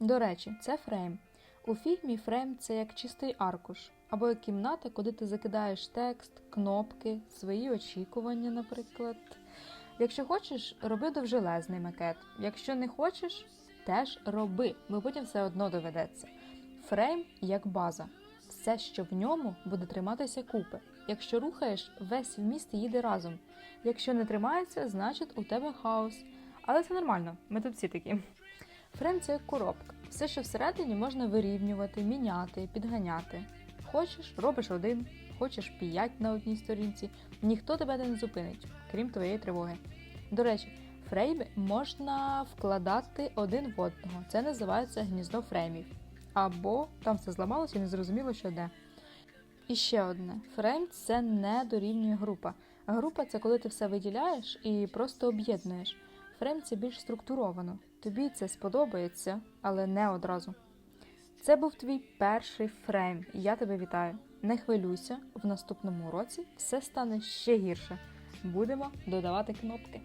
До речі, це фрейм. У фільмі фрейм це як чистий аркуш, або як кімната, куди ти закидаєш текст, кнопки, свої очікування, наприклад. Якщо хочеш, роби довжелезний макет. Якщо не хочеш, теж роби, бо потім все одно доведеться. Фрейм як база. Все, що в ньому, буде триматися купи. Якщо рухаєш, весь вміст їде разом. Якщо не тримається, значить у тебе хаос. Але це нормально, ми тут всі такі. Фрейм це як коробка. Все, що всередині, можна вирівнювати, міняти, підганяти. Хочеш, робиш один, хочеш п'ять на одній сторінці. Ніхто тебе не зупинить, крім твоєї тривоги. До речі, фрейми можна вкладати один в одного. Це називається гніздо фреймів. Або там все зламалося і не зрозуміло, що де. І ще одне: фрейм це не дорівнює група. Група це коли ти все виділяєш і просто об'єднуєш. Фрейм це більш структуровано. Тобі це сподобається, але не одразу. Це був твій перший фрейм, і я тебе вітаю. Не хвилюйся, в наступному році все стане ще гірше. Будемо додавати кнопки.